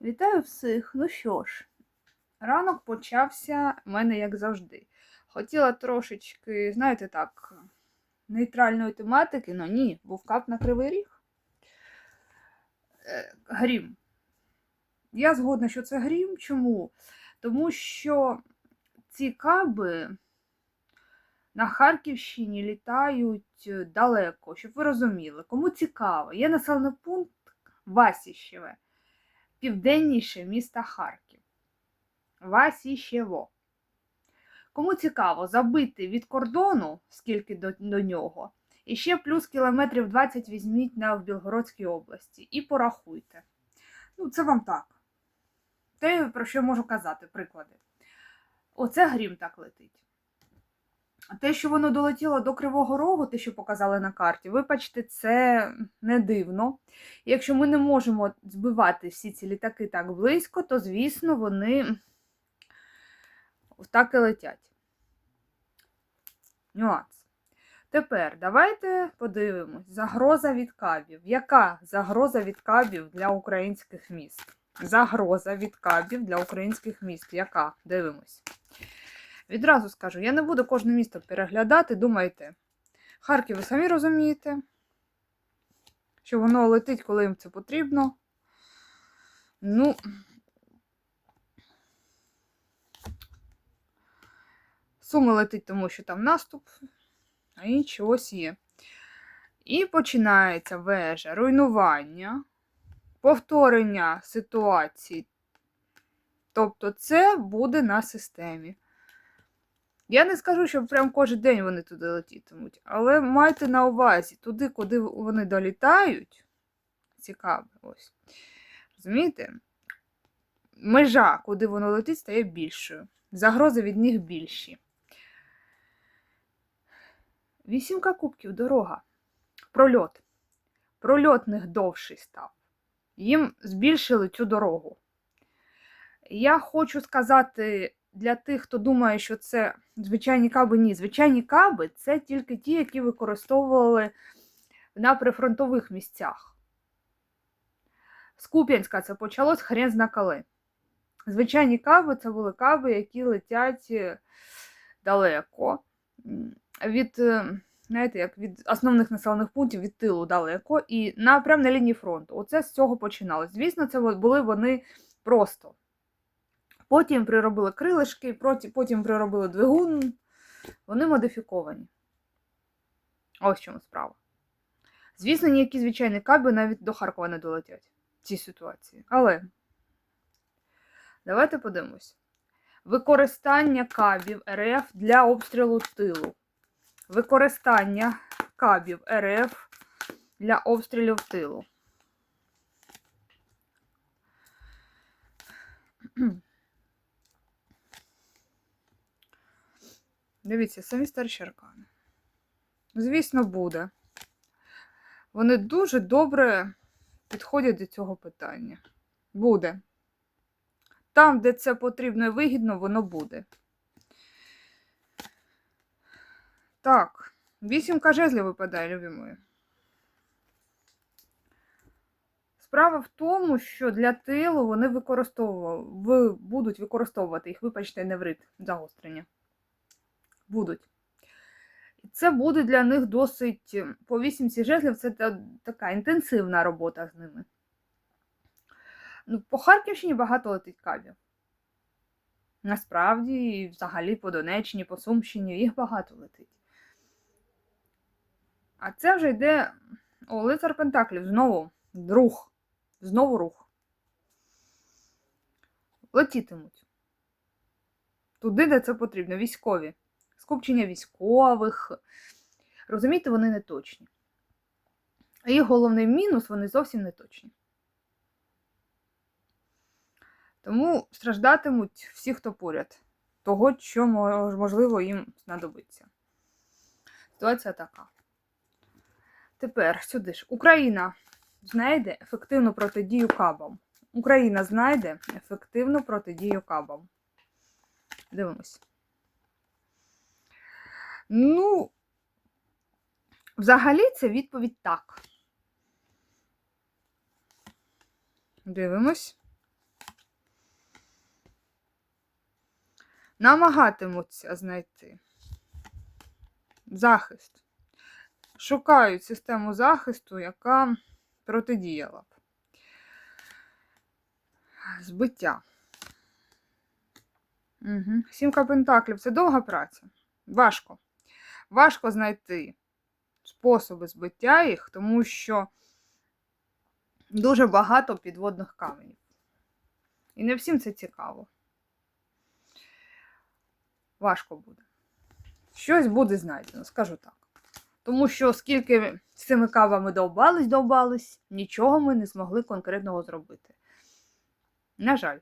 Вітаю всіх! Ну що ж, ранок почався в мене як завжди. Хотіла трошечки, знаєте так, нейтральної тематики, але ні, був кап на кривий ріг. Е, Грім. Я згодна, що це грім. Чому? Тому що ці каби на Харківщині літають е, далеко, щоб ви розуміли. Кому цікаво, є населений пункт Васіщеве південніше міста Харків. Васіщево. Кому цікаво, забити від кордону, скільки до, до нього, і ще плюс кілометрів 20 візьміть на в Білгородській області і порахуйте. Ну, це вам так. Те, про що можу казати, приклади. Оце грім так летить. Те, що воно долетіло до Кривого Рогу, те, що показали на карті, вибачте, це не дивно. Якщо ми не можемо збивати всі ці літаки так близько, то, звісно, вони так і летять. Нюанс. Тепер давайте подивимось. Загроза від кабів. Яка загроза від кабів для українських міст? Загроза від кабів для українських міст. Яка? Дивимось. Відразу скажу, я не буду кожне місто переглядати, думайте. Харків, ви самі розумієте, що воно летить, коли їм це потрібно. Ну, суми летить, тому що там наступ, а інші ось є. І починається вежа, руйнування, повторення ситуації. Тобто, це буде на системі. Я не скажу, що прям кожен день вони туди летітимуть, але майте на увазі, туди, куди вони долітають, цікаво, ось. Розумієте? Межа, куди воно летить, стає більшою. Загрози від них більші. Вісімка кубків дорога. Прольот. Прольот них довший став. Їм збільшили цю дорогу. Я хочу сказати для тих, хто думає, що це звичайні каби, ні. Звичайні каби це тільки ті, які використовували на прифронтових місцях. З Куп'янська це почалось хрен зна коли. Звичайні каби це були каби, які летять е, далеко. Від, е, знаєте, як від основних населених пунктів від тилу далеко і на, на лінії фронту. Оце з цього починалось. Звісно, це були вони просто. Потім приробили крилишки, потім приробили двигун. Вони модифіковані. Ось чому справа. Звісно, ніякі звичайні каби навіть до Харкова не долетять в цій ситуації. Але давайте подивимось. Використання кабів РФ для обстрілу тилу. Використання кабів РФ для обстрілів тилу. Дивіться, самі старші аркани. Звісно, буде. Вони дуже добре підходять до цього питання. Буде. Там, де це потрібно і вигідно, воно буде. Так, вісімка жезлів випадає, любі мої. Справа в тому, що для тилу вони використовували, будуть використовувати їх, вибачте, неврит загострення будуть. Це буде для них досить по вісімці жезлів це така інтенсивна робота з ними. Ну, По Харківщині багато летить кабів. Насправді, і взагалі по Донеччині, по Сумщині їх багато летить. А це вже йде о, лицар Пентаклів, знову рух. Знову рух. Летітимуть. Туди, де це потрібно, військові скупчення військових. Розумієте, вони не точні. І головний мінус вони зовсім не точні. Тому страждатимуть всі, хто поряд, того, що можливо їм знадобиться. Ситуація така. Тепер сюди ж. Україна знайде ефективну протидію кабам. Україна знайде ефективну протидію кабам. Дивимось. Ну, взагалі, це відповідь так. Дивимось. Намагатимуться знайти захист. Шукають систему захисту, яка протидіяла б. Збиття. Угу. Сімка пентаклів це довга праця. Важко. Важко знайти способи збиття їх, тому що дуже багато підводних каменів. І не всім це цікаво. Важко буде. Щось буде знайдено, скажу так. Тому що скільки з цими кавами довбались, довбались, нічого ми не змогли конкретного зробити. На жаль.